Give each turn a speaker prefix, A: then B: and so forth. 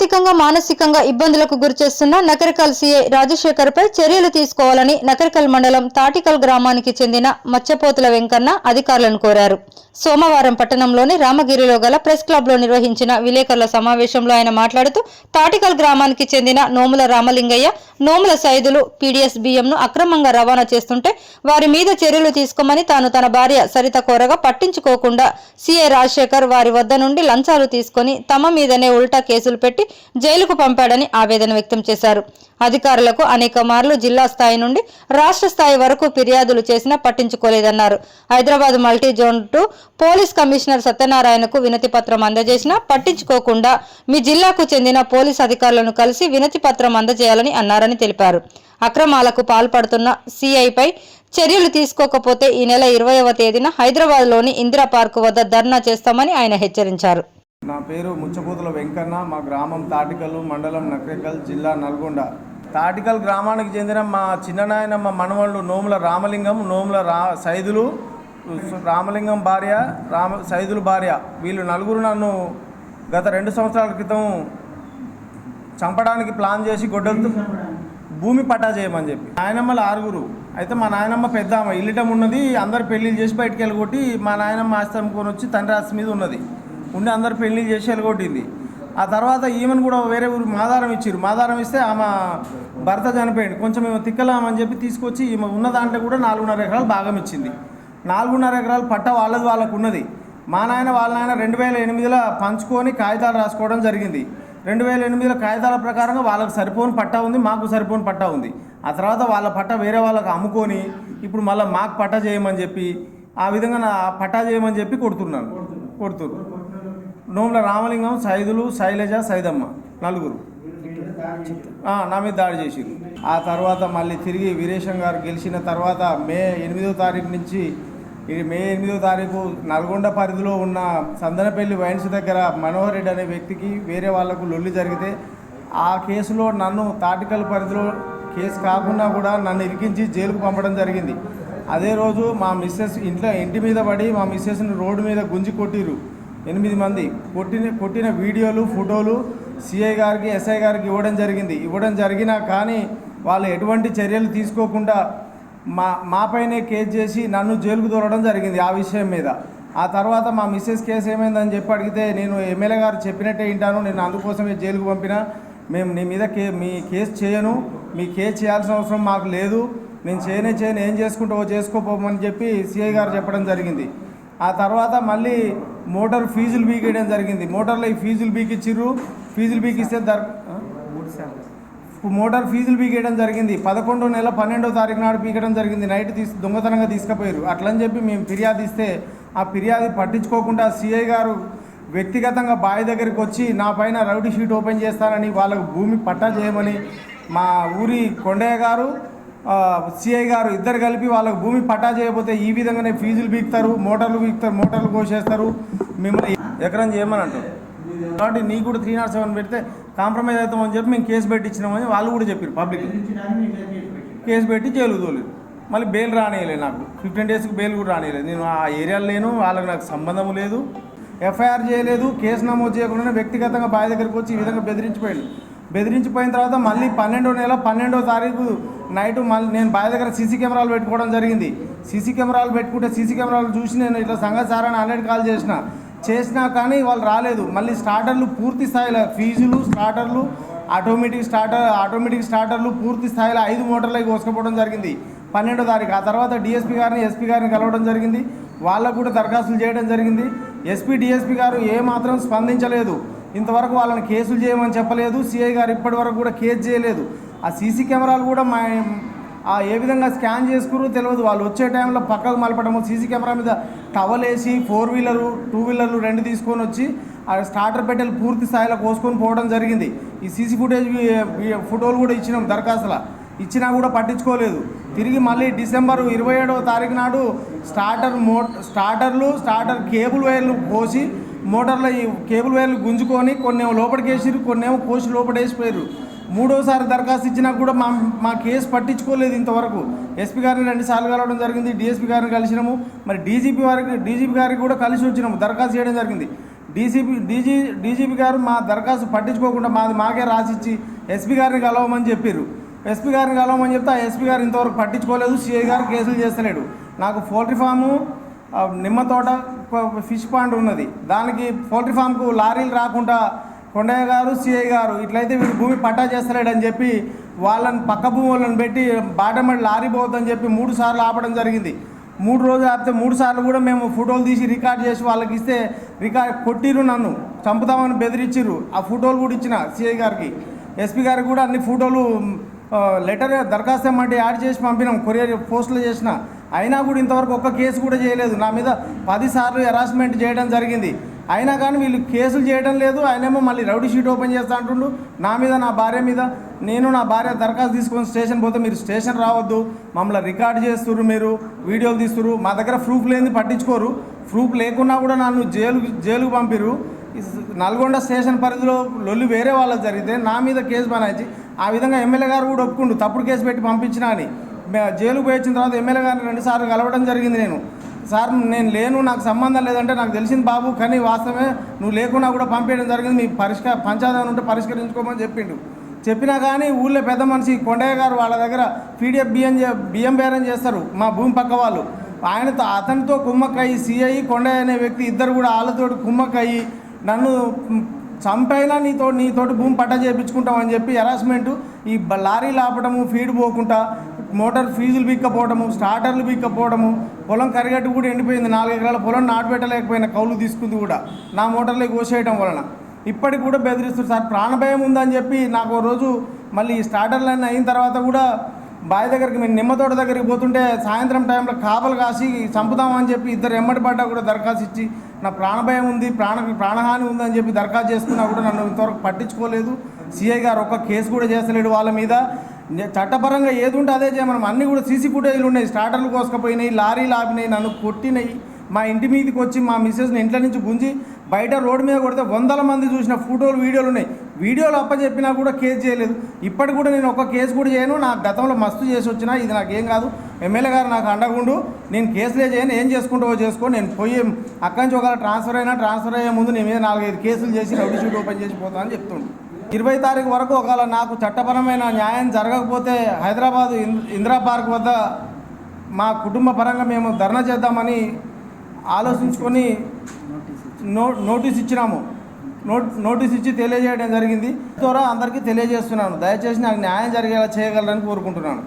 A: ఆర్థికంగా మానసికంగా ఇబ్బందులకు గురిచేస్తున్న నకరికల్ సీఐ రాజశేఖర్ పై చర్యలు తీసుకోవాలని నకరికల్ మండలం తాటికల్ గ్రామానికి చెందిన మచ్చపోతుల వెంకన్న అధికారులను కోరారు. సోమవారం పట్టణంలోని రామగిరిలో గల ప్రెస్ క్లబ్లో నిర్వహించిన విలేకరుల సమావేశంలో ఆయన మాట్లాడుతూ తాటికల్ గ్రామానికి చెందిన నోముల రామలింగయ్య నోముల సైదులు పీడీఎస్ బియ్యంను అక్రమంగా రవాణా చేస్తుంటే వారి మీద చర్యలు తీసుకోమని తాను తన భార్య సరిత కోరగా పట్టించుకోకుండా సీఐ రాజశేఖర్ వారి వద్ద నుండి లంచాలు తీసుకొని తమ మీదనే ఉల్టా కేసులు పెట్టి జైలుకు పంపాడని ఆవేదన వ్యక్తం చేశారు. అధికారులకు అనేక మార్లు జిల్లా స్థాయి నుండి రాష్ట్ర స్థాయి వరకు ఫిర్యాదులు చేసినా పట్టించుకోలేదన్నారు. Hyderabad multi zone two police commissioner సత్యనారాయణకు వినతి పత్రం అందజేసినా పట్టించుకోకుండా మీ జిల్లాకు చెందిన పోలీస్ అధికారులను కలిసి వినతి పత్రం అందజేయాలని అన్నారని తెలిపారు. అక్రమాలకు పాల్పడుతున్న సిఐపై చర్యలు తీసుకోకపోతే ఈ నెల ఇరవైవ తేదీన హైదరాబాద్లోని ఇందిరా పార్కు వద్ద ధర్నా చేస్తామని ఆయన హెచ్చరించారు.
B: నా పేరు ముచ్చపూతుల వెంకన్న. మా గ్రామం తాటికల్ మండలం నకరేకల్ జిల్లా నల్గొండ. తాటికల్ గ్రామానికి చెందిన మా చిన్ననాయన మా మనవళ్ళు నోముల రామలింగం నోముల రా సైదులు రామలింగం భార్య రామ సైదులు భార్య. వీళ్ళు నలుగురు నన్ను గత రెండు సంవత్సరాల క్రితం చంపడానికి ప్లాన్ చేసి గొడ్డలతో భూమి పట్టా చేయమని చెప్పి. నాయనమ్మలు ఆరుగురు. అయితే మా నాయనమ్మ పెద్ద ఇల్లిటం ఉన్నది అందరు పెళ్ళిళ్ళు చేసి బయటికి వెళ్ళగొట్టి మా నాయనమ్మ ఆస్తి అమ్ముకొని వచ్చి తండ్రి ఆస్తి మీద ఉన్నది. ఉండి అందరు పెళ్ళి చేసి వెళ్ళగొట్టింది ఆ తర్వాత ఈమెను కూడా వేరే ఊరు మాదారం ఇచ్చారు మాదారం ఇస్తే ఆమె భర్త చనిపోయింది కొంచెం మేము తిక్కలామని చెప్పి తీసుకొచ్చి ఈమె ఉన్న దాంట్లో కూడా నాలుగున్నర ఎకరాలు భాగం ఇచ్చింది. నాలుగున్నర ఎకరాలు పట్ట వాళ్ళది వాళ్ళకు ఉన్నది మా నాయన వాళ్ళ నాయన రెండు వేల ఎనిమిదిలో పంచుకొని కాగితాలు రాసుకోవడం జరిగింది. రెండు వేల ఎనిమిదిలో కాగితాల ప్రకారంగా వాళ్ళకి సరిపోని పట్టా ఉంది మాకు సరిపోని పట్టా ఉంది. ఆ తర్వాత వాళ్ళ పట్ట వేరే వాళ్ళకి అమ్ముకొని ఇప్పుడు మళ్ళీ మాకు పట్టా చేయమని చెప్పి ఆ విధంగా నా పట్టా చేయమని చెప్పి కొడుతున్నాను కొడుతున్నారు. నోముల రామలింగం సైదులు శైలజ సైదమ్మ నలుగురు. నా మీద దాడి చేసిరు ఆ తర్వాత మళ్ళీ తిరిగి వీరేశం గారు గెలిచిన తర్వాత మే ఎనిమిదో తారీఖు నుంచి ఇది మే ఎనిమిదో తారీఖు నల్గొండ పరిధిలో ఉన్న సందనపల్లి వైన్స్ దగ్గర మనోహర్ రెడ్డి అనే వ్యక్తికి వేరే వాళ్ళకు లొల్లి జరిగితే ఆ కేసులో నన్ను తాటికల్ పరిధిలో కేసు కాకుండా కూడా నన్ను ఇరికించి జైలుకు పంపడం జరిగింది. అదే రోజు మా మిస్సెస్ ఇంట్లో ఇంటి మీద పడి మా మిస్సెస్ని రోడ్డు మీద గుంజి కొట్టిరు ఎనిమిది మంది కొట్టిన కొట్టిన వీడియోలు ఫోటోలు సిఐ గారికి ఎస్ఐ గారికి ఇవ్వడం జరిగింది. ఇవ్వడం జరిగినా కానీ వాళ్ళు ఎటువంటి చర్యలు తీసుకోకుండా మా మాపైనే కేసు చేసి నన్ను జైలుకు దూరడం జరిగింది ఆ విషయం మీద. ఆ తర్వాత మా మిస్సెస్ కేసు ఏమైందని చెప్పి అడిగితే నేను ఎమ్మెల్యే గారు చెప్పినట్టే వింటాను. నేను అందుకోసమే జైలుకు పంపిన. మేము నీ మీద కే మీ కేసు చేయను. మీ కేసు చేయాల్సిన అవసరం మాకు లేదు. నేను చేయనే చేయను ఏం చేసుకుంటావో చేసుకోపోమని చెప్పి సిఐ గారు చెప్పడం జరిగింది. ఆ తర్వాత మళ్ళీ మోటార్ ఫీజులు బీకేయడం జరిగింది. మోటార్లో ఈ ఫీజులు బీకిచ్చిర్రు. ఫీజులు బీకిస్తే దర్ మోటార్ ఫీజులు బీకేయడం జరిగింది. పదకొండో నెల పన్నెండో తారీఖు నాడు పీకడం జరిగింది. నైట్ తీసి దొంగతనంగా తీసుకుపోయారు అట్లని చెప్పి మేము ఫిర్యాదు ఇస్తే ఆ ఫిర్యాదు పట్టించుకోకుండా సిఐ గారు వ్యక్తిగతంగా బావి దగ్గరికి వచ్చి నా పైన రౌడీ షీట్ ఓపెన్ చేస్తానని వాళ్ళకు భూమి పట్టా చేయమని మా ఊరి కొండయ్య గారు సిఐ గారు ఇద్దరు కలిపి వాళ్ళకు భూమి పట్టా చేయకపోతే ఈ విధంగానే ఫీజులు బీక్తారు మోటార్లు బీక్తారు మోటార్లు కోసేస్తారు. మిమ్మల్ని ఎకరం చేయమని అంటారు కాబట్టి నీకు కూడా త్రీ నాట్ సెవెన్ పెడితే కాంప్రమైజ్ అవుతామని చెప్పి మేము కేసు పెట్టించినామని వాళ్ళు కూడా చెప్పారు పబ్లిక్ కేసు పెట్టి జైలు తోలేదు. మళ్ళీ బెయిల్ రానియలేదు నాకు. ఫిఫ్టీన్ డేస్కి బెయిల్ కూడా రానియలేదు. నేను ఆ ఏరియాలో లేను వాళ్ళకి నాకు సంబంధం లేదు. ఎఫ్ఐఆర్ చేయలేదు కేసు నమోదు చేయకుండా వ్యక్తిగతంగా బావి దగ్గరికి వచ్చి ఈ విధంగా బెదిరించిపోయాడు. బెదిరించిపోయిన తర్వాత మళ్ళీ పన్నెండో నెల పన్నెండో తారీఖు నైట్ మళ్ళీ నేను బావి దగ్గర సీసీ కెమెరాలు పెట్టుకోవడం జరిగింది. సీసీ కెమెరాలు పెట్టుకుంటే సీసీ కెమెరాలు చూసి నేను ఇట్లా సంగతి సార్ అని ఆల్రెడీ కాల్ చేసిన. చేసినా కానీ వాళ్ళు రాలేదు. మళ్ళీ స్టార్టర్లు పూర్తి స్థాయిలో ఫీజులు స్టార్టర్లు ఆటోమేటిక్ స్టార్టర్ ఆటోమేటిక్ స్టార్టర్లు పూర్తి స్థాయిలో ఐదు మోటార్లకి కోసుకపోవడం జరిగింది. పన్నెండో తారీఖు. ఆ తర్వాత డిఎస్పీ గారిని ఎస్పీ గారిని కలవడం జరిగింది. వాళ్ళకు కూడా దరఖాస్తులు చేయడం జరిగింది. ఎస్పీ డిఎస్పీ గారు ఏమాత్రం స్పందించలేదు. ఇంతవరకు వాళ్ళని కేసులు చేయమని చెప్పలేదు. సిఐ గారు ఇప్పటి వరకు కూడా కేసు చేయలేదు. ఆ సీసీ కెమెరాలు కూడా మా ఆ ఏ విధంగా స్కాన్ చేసుకురో తెలియదు వాళ్ళు వచ్చే టైంలో పక్కకు మలపడము. సీసీ కెమెరా మీద టవల్ వేసి ఫోర్ వీలరు టూ వీలర్లు రెండు తీసుకొని వచ్చి ఆ స్టార్టర్ పెట్టెలు పూర్తి స్థాయిలో కోసుకొని పోవడం జరిగింది. ఈ సీసీ ఫుటేజ్ ఫోటోలు కూడా ఇచ్చినాం దరఖాస్తుల. ఇచ్చినా కూడా పట్టించుకోలేదు. తిరిగి మళ్ళీ డిసెంబర్ ఇరవై ఏడవ తారీఖు నాడు స్టార్టర్ మో స్టార్టర్లు స్టార్టర్ కేబుల్ వైర్లు కోసి మోటార్లో ఈ కేబుల్ వైర్లు గుంజుకొని కొన్ని ఏమో లోపలికి వేసిరు కొన్ని ఏమో కోసి లోపడేసిపోయారు మూడోసారి దరఖాస్తు ఇచ్చినా కూడా మా మా కేసు పట్టించుకోలేదు ఇంతవరకు. ఎస్పీ గారిని రెండుసార్లు కలవడం జరిగింది డిఎస్పీ గారిని కలిసినాము. మరి డీజీపీ వారికి డీజీపీ గారికి కూడా కలిసి వచ్చినాము దరఖాస్తు చేయడం జరిగింది. డీసీపీ డీజీ డీజీపీ గారు మా దరఖాస్తు పట్టించుకోకుండా మాది మాకే రాసిచ్చి ఎస్పీ గారిని కలవమని చెప్పారు ఎస్పీ గారిని కలవమని చెప్తే ఆ ఎస్పీ గారు ఇంతవరకు పట్టించుకోలేదు సిఐ గారు కేసులు చేస్తలేడు. నాకు పోల్ట్రీ ఫాము నిమ్మ తోట ఫిష్ పాండ్ ఉన్నది. దానికి పోల్ట్రీ ఫామ్కు లారీలు రాకుండా కొండయ్య గారు సిఐ గారు ఇట్లయితే వీడు భూమి పట్టా చేస్తలేడని చెప్పి వాళ్ళని పక్క భూమి వాళ్ళని పెట్టి బాటమడి లారీ పోవద్దని చెప్పి మూడు సార్లు ఆపడం జరిగింది. మూడు రోజులు ఆపితే మూడు సార్లు కూడా మేము ఫోటోలు తీసి రికార్డ్ చేసి వాళ్ళకి ఇస్తే రికార్డ్ కొట్టిరు నన్ను. చంపుతామని బెదిరించిర్రు ఆ ఫోటోలు కూడా ఇచ్చిన సిఐ గారికి. ఎస్పీ గారికి కూడా అన్ని ఫోటోలు లెటర్ దరఖాస్తు ఏమంటే యాడ్ చేసి పంపినాం. కొరియర్ పోస్టులు చేసిన. అయినా కూడా ఇంతవరకు ఒక్క కేసు కూడా చేయలేదు. నా మీద పదిసార్లు హెరాస్మెంట్ చేయడం జరిగింది. అయినా కానీ వీళ్ళు కేసులు చేయడం లేదు. ఆయనేమో మళ్ళీ రౌడీ షీట్ ఓపెన్ చేస్తా అంటుండు. నా మీద నా భార్య మీద. నేను నా భార్య దరఖాస్తు తీసుకొని స్టేషన్ పోతే మీరు స్టేషన్ రావద్దు. మమ్మల్ని రికార్డ్ చేస్తుర్రు మీరు. వీడియోలు తీస్తుర్రు. మా దగ్గర ప్రూఫ్ లేని పట్టించుకోరు. ప్రూఫ్ లేకున్నా కూడా నన్ను జైలు జైలుకు పంపిర్రు. నల్గొండ స్టేషన్ పరిధిలో లొల్లి వేరే వాళ్ళకి జరిగితే నా మీద కేసు బనాయించి ఆ విధంగా ఎమ్మెల్యే గారు కూడా ఒప్పుకుండు. తప్పుడు కేసు పెట్టి పంపించినా అని. జైలు జైలుకు పోయి వచ్చిన తర్వాత ఎమ్మెల్యే గారిని రెండుసార్లు కలవడం జరిగింది నేను. సార్ నేను లేను నాకు సంబంధం లేదంటే నాకు తెలిసింది బాబు కానీ వాస్తవమే నువ్వు లేకున్నా కూడా పంపేయడం జరిగింది మీ పరిష్కార పంచాయతీ ఉంటే పరిష్కరించుకోమని చెప్పిండు. చెప్పినా కానీ ఊళ్ళో పెద్ద మనిషి కొండయ్య గారు వాళ్ళ దగ్గర పీడిఎఫ్ బియ్యం చే- బియ్యం బేరం చేస్తారు మా భూమి పక్క వాళ్ళు. ఆయనతో అతనితో కుమ్మక్కయ్యి సిఐ కొండయ్య అనే వ్యక్తి ఇద్దరు కూడా వాళ్ళతోటి కుమ్మక్కయ్యి నన్ను చంపైనా నీతో నీతోటి భూమి పట్ట చేయించుకుంటామని చెప్పి హెరాస్మెంటు ఈ లారీలు ఆపడము ఫీడ్ పోకుండా మోటార్ ఫీజులు బిక్కపోవడము స్టార్టర్లు బిక్కపోవడము పొలం కరిగట్టు కూడా ఎండిపోయింది. నాలుగు ఎకరాల పొలం నాటుపెట్టలేకపోయిన కౌలు తీసుకుంది కూడా. నా మోటార్లే కోసేయడం వలన. ఇప్పటికి కూడా బెదిరిస్తారు సార్ ప్రాణభయం ఉందని చెప్పి నాకు రోజు మళ్ళీ స్టార్టర్లు అన్నీ అయిన తర్వాత కూడా బావి దగ్గరికి మేము నిమ్మతోట దగ్గరికి పోతుంటే సాయంత్రం టైంలో కాపలు కాసి చంపుదామని చెప్పి ఇద్దరు ఎమ్మటి పడ్డా కూడా దరఖాస్తు ఇచ్చి నా ప్రాణభయం ఉంది ప్రాణ ప్రాణహాని ఉందని చెప్పి దరఖాస్తు చేసుకున్నా కూడా నన్ను ఇంతవరకు పట్టించుకోలేదు. సిఐ గారు ఒక్క కేసు కూడా చేస్తలేడు వాళ్ళ మీద. చట్టపరంగా ఏది ఉంటే అదే చేయమనం అన్నీ కూడా సీసీ ఫుటేజ్లు ఉన్నాయి. స్టార్టర్లు కోసుకపోయినాయి లారీలు ఆపినాయి నన్ను కొట్టినాయి. మా ఇంటి మీదకి వచ్చి మా మిస్సెస్ని ఇంట్లో నుంచి గుంజి బయట రోడ్డు మీద కొడితే వందల మంది చూసిన ఫోటోలు వీడియోలు ఉన్నాయి. వీడియోలు అప్పచెప్పినా కూడా కేసు చేయలేదు. ఇప్పటికి కూడా నేను ఒక కేసు కూడా చేయను. నా గతంలో మస్తు చేసి వచ్చినా ఇది నాకేం కాదు. ఎమ్మెల్యే గారు నాకు అండగుండు. నేను కేసులే చేయను. ఏం చేసుకుంటావో చేసుకో. నేను పోయి అక్కడి నుంచి ఒకవేళ ట్రాన్స్ఫర్ అయినా ట్రాన్స్ఫర్ అయ్యే ముందు నేను మీద నాలుగైదు కేసులు చేసి రౌడీ షూట్ ఓపెన్ చేసి పోతానని చెప్తుండు. ఇరవై తారీఖు వరకు ఒకవేళ నాకు చట్టపరమైన న్యాయం జరగకపోతే హైదరాబాదు ఇందిరా పార్క్ వద్ద మా కుటుంబ పరంగా మేము ధర్నా చేద్దామని ఆలోచించుకొని నో నోటీస్ ఇచ్చినాము. నోట్ నోటీస్ ఇచ్చి తెలియజేయడం జరిగింది. ద్వారా అందరికీ తెలియజేస్తున్నాను. దయచేసి నాకు న్యాయం జరిగేలా చేయగలరని కోరుకుంటున్నాను.